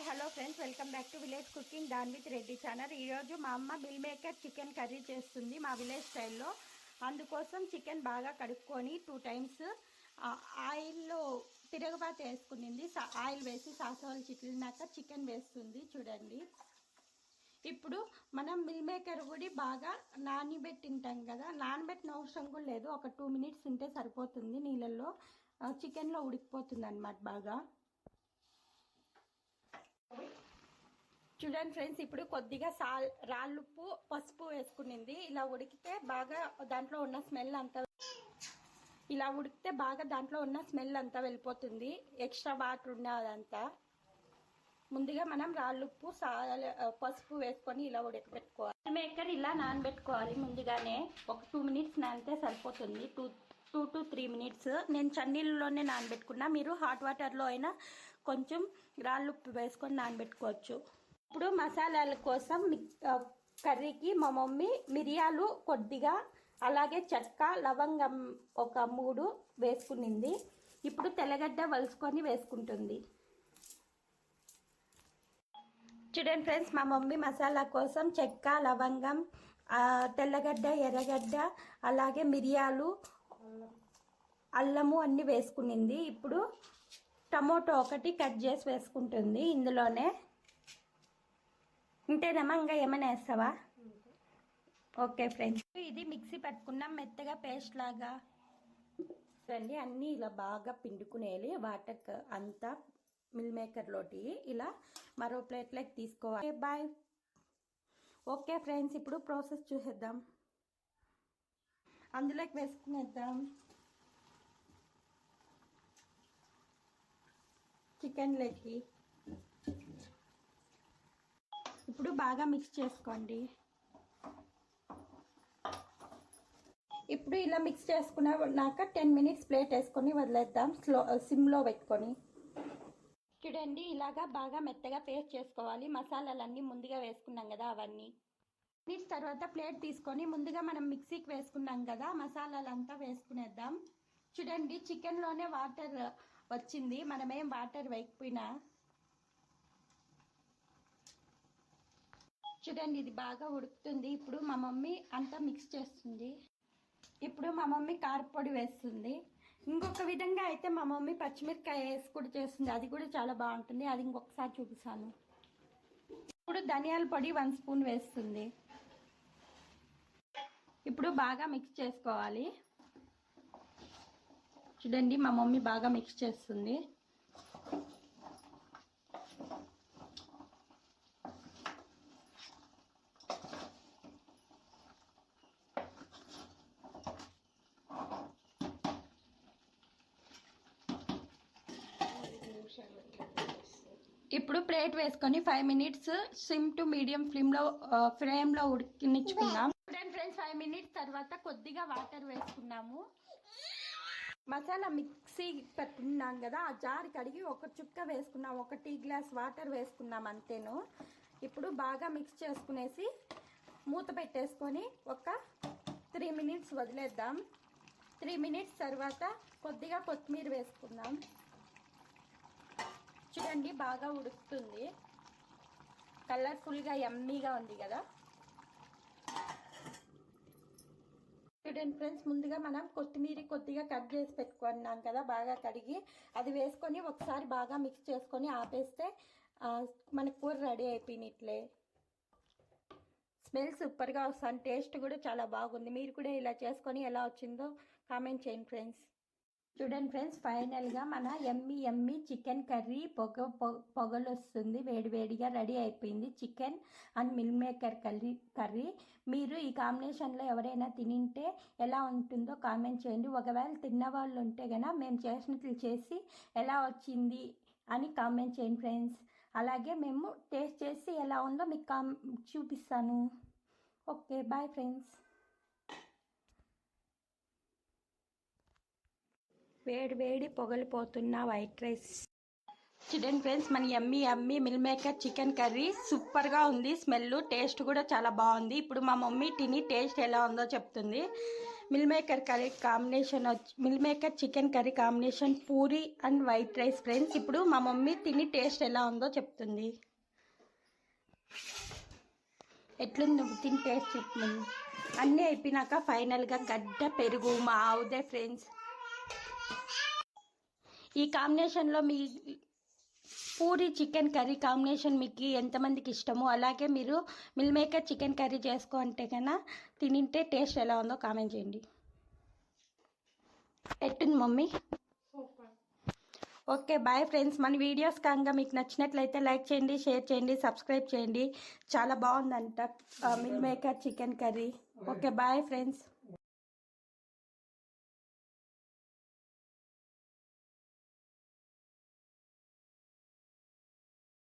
Hi hello friends. Welcome back to village cooking than with Reddy channel. ఈరోజు మా అమ్మ mill maker chicken curry చేస్తుంది మా విలేజ్ స్టైల్లో. అందుకోసం చికెన్ బాగా కడుక్కొని టూ టైమ్స్ ఆయిల్లో తిరగబాత వేసుకునింది. సా- ఆయిల్ వేసి సాసవాలు చిట్లినాక చికెన్ వేస్తుంది. చూడండి. ఇప్పుడు మనం మిల్ మేకర్ కూడా బాగా నానబెట్టింటాం కదా. నానబెట్టిన అవసరం కూడా లేదు. ఒక టూ మినిట్స్ ఉంటే సరిపోతుంది నీళ్ళల్లో. చికెన్లో ఉడికిపోతుంది అనమాట బాగా. చూడండి ఫ్రెండ్స్ ఇప్పుడు కొద్దిగా సాల్ రాళ్ళుప్పు పసుపు వేసుకునింది. ఇలా ఉడికితే బాగా దాంట్లో ఉన్న స్మెల్ అంతా ఇలా ఉడికితే బాగా దాంట్లో ఉన్న స్మెల్ అంతా వెళ్ళిపోతుంది. ఎక్స్ట్రా వాటర్ ఉన్నదంతా ముందుగా మనం రాళ్ళుప్పు సాల్ పసుపు వేసుకొని ఇలా ఉడకబెట్టుకోవాలి. మేకర్ ఇలా నానబెట్టుకోవాలి ముందుగానే. ఒక టూ మినిట్స్ నానితే సరిపోతుంది. Two two to three minutes. నేను చన్నీళ్ళలోనే నానబెట్టుకున్నా. మీరు హాట్ వాటర్లో అయినా కొంచెం రాళ్ళుప్పు వేసుకొని నానబెట్టుకోవచ్చు. ఇప్పుడు మసాలాల కోసం కర్రీకి మా మమ్మీ మిరియాలు కొద్దిగా అలాగే చెక్క లవంగం ఒక మూడు వేసుకునింది. ఇప్పుడు తెల్లగడ్డ వలుసుకొని వేసుకుంటుంది. చూడండి ఫ్రెండ్స్ మా మమ్మీ మసాలా కోసం చెక్క లవంగం తెల్లగడ్డ ఎర్రగడ్డ అలాగే మిరియాలు అల్లము అన్నీ వేసుకునింది. ఇప్పుడు టమోటో ఒకటి కట్ చేసి వేసుకుంటుంది ఇందులోనే. ఇంతేనమ్మా ఇంకా ఏమైనా వేస్తావా? Okay friends. ఇది మిక్సీ పట్టుకున్నాం మెత్తగా పేస్ట్ లాగా. రండి అన్నీ ఇలా బాగా పిండుకునేయాలి. వాటర్ అంతా మిల్ మేకర్లోటి ఇలా మరో ప్లేట్లోకి తీసుకోవాలి. బాయ్. ఓకే ఫ్రెండ్స్ ఇప్పుడు ప్రాసెస్ చూసేద్దాం. అందులోకి వేసుకునేద్దాం. చికెన్లోకి ఇప్పుడు బాగా మిక్స్ చేసుకోండి. ఇప్పుడు ఇలా మిక్స్ చేసుకున్నాక టెన్ మినిట్స్ ప్లేట్ వేసుకొని వదిలేద్దాం. స్లో uh, సిమ్లో పెట్టుకొని. చూడండి ఇలాగా బాగా మెత్తగా పేస్ట్ చేసుకోవాలి. మసాలాలన్నీ ముందుగా వేసుకున్నాం కదా అవన్నీ. మినిట్స్ తర్వాత ప్లేట్ తీసుకొని ముందుగా మనం మిక్సీకి వేసుకున్నాం కదా మసాలాలంతా వేసుకునేద్దాం. చూడండి చికెన్లోనే వాటర్ uh, వచ్చింది. మనమేం వాటర్ వేయకపోయినా. చూడండి ఇది బాగా ఉడుకుతుంది. ఇప్పుడు మా మమ్మీ అంతా మిక్స్ చేస్తుంది. ఇప్పుడు మా మమ్మీ కారపొడి వేస్తుంది. ఇంకొక విధంగా అయితే మా మమ్మీ పచ్చిమిరపకాయ వేసి కూడా చేస్తుంది. అది కూడా చాలా బాగుంటుంది. అది ఇంకొకసారి చూపిస్తాను. ఇప్పుడు ధనియాల పొడి వన్ స్పూన్ వేస్తుంది. ఇప్పుడు బాగా మిక్స్ చేసుకోవాలి. చూడండి మా మమ్మీ బాగా మిక్స్ చేస్తుంది. ఇప్పుడు ప్లేట్ వేసుకొని five minutes sim to medium ఫ్లేమ్లో ఫ్లేమ్లో ఉడికినిచ్చుకుందాం. చూడండి ఫ్రెండ్స్ ఫైవ్ మినిట్స్ తర్వాత కొద్దిగా వాటర్ వేసుకున్నాము. మసాలా మిక్సీ పెట్టుకున్నాం కదా ఆ జార్ కడిగి ఒక చుక్క వేసుకున్నాం ఒక టీ గ్లాస్ వాటర్ వేసుకున్నాం అంతేను. ఇప్పుడు బాగా మిక్స్ చేసుకునేసి మూత పెట్టేసుకొని ఒక త్రీ మినిట్స్ వదిలేద్దాం. త్రీ మినిట్స్ తర్వాత కొద్దిగా కొత్తిమీర వేసుకుందాం. చూడండి బాగా ఉడుకుతుంది. కలర్ఫుల్గా ఎమ్మీగా ఉంది కదా. చూడండి ఫ్రెండ్స్ ముందుగా మనం కొత్తిమీర కొద్దిగా కట్ చేసి పెట్టుకున్నాం కదా బాగా కడిగి అది వేసుకొని ఒకసారి బాగా మిక్స్ చేసుకొని ఆపేస్తే మన కూర రెడీ అయిపోయినట్లే. స్మెల్ సూపర్గా వస్తుంది టేస్ట్ కూడా చాలా బాగుంది. మీరు కూడా ఇలా చేసుకొని ఎలా వచ్చిందో కామెంట్ చేయండి ఫ్రెండ్స్. చూడండి ఫ్రెండ్స్ ఫైనల్గా మన ఎమ్మి ఎమ్మి చికెన్ కర్రీ పొగ పొ- పొగలు వస్తుంది వేడివేడిగా రెడీ అయిపోయింది chicken and meal maker curry curry. మీరు ఈ కాంబినేషన్లో ఎవరైనా తినింటే ఎలా ఉంటుందో కామెంట్ చేయండి. ఒకవేళ తిన్న వాళ్ళు ఉంటే గన మేము చేసినట్లు చేసి ఎలా వచ్చింది అని కామెంట్ చేయండి ఫ్రెండ్స్. అలాగే మేము టేస్ట్ చేసి ఎలా ఉందో మీకు కామ్ చూపిస్తాను. Okay bye friends. వేడి వేడి పొగలిపోతున్న వైట్ రైస్. చూడండి ఫ్రెండ్స్ మన ఎమ్మి ఎమ్మి మిల్ మేకర్ చికెన్ కర్రీ సూపర్గా ఉంది. స్మెల్ టేస్ట్ కూడా చాలా బాగుంది. ఇప్పుడు మా మమ్మీ తిని టేస్ట్ ఎలా ఉందో చెప్తుంది. మిల్ మేకర్ కర్రీ కాంబినేషన్ వచ్చి meal maker chicken curry combination puri and white rice friends ఇప్పుడు మా మమ్మీ తిని టేస్ట్ ఎలా ఉందో చెప్తుంది. ఎట్లుంది నువ్వు తిని టేస్ట్ చెప్తుంది. అన్నీ అయిపోయినాక ఫైనల్గా గడ్డ పెరుగు మా అవుదే ఫ్రెండ్స్ ఈ కాంబినేషన్లో మీ పూరి చికెన్ కర్రీ కాంబినేషన్ మీకు ఎంతమందికి ఇష్టమో అలాగే మీరు మిల్ మేకర్ చికెన్ కర్రీ చేసుకో అంటే కన్నా తినింటే టేస్ట్ ఎలా ఉందో కామెంట్ చేయండి. ఎట్టుంది మమ్మీ. Okay bye friends. మన వీడియోస్ కనుక మీకు నచ్చినట్లయితే లైక్ చేయండి షేర్ చేయండి సబ్స్క్రైబ్ చేయండి. చాలా బాగుందంట meal maker chicken curry. Okay bye friends.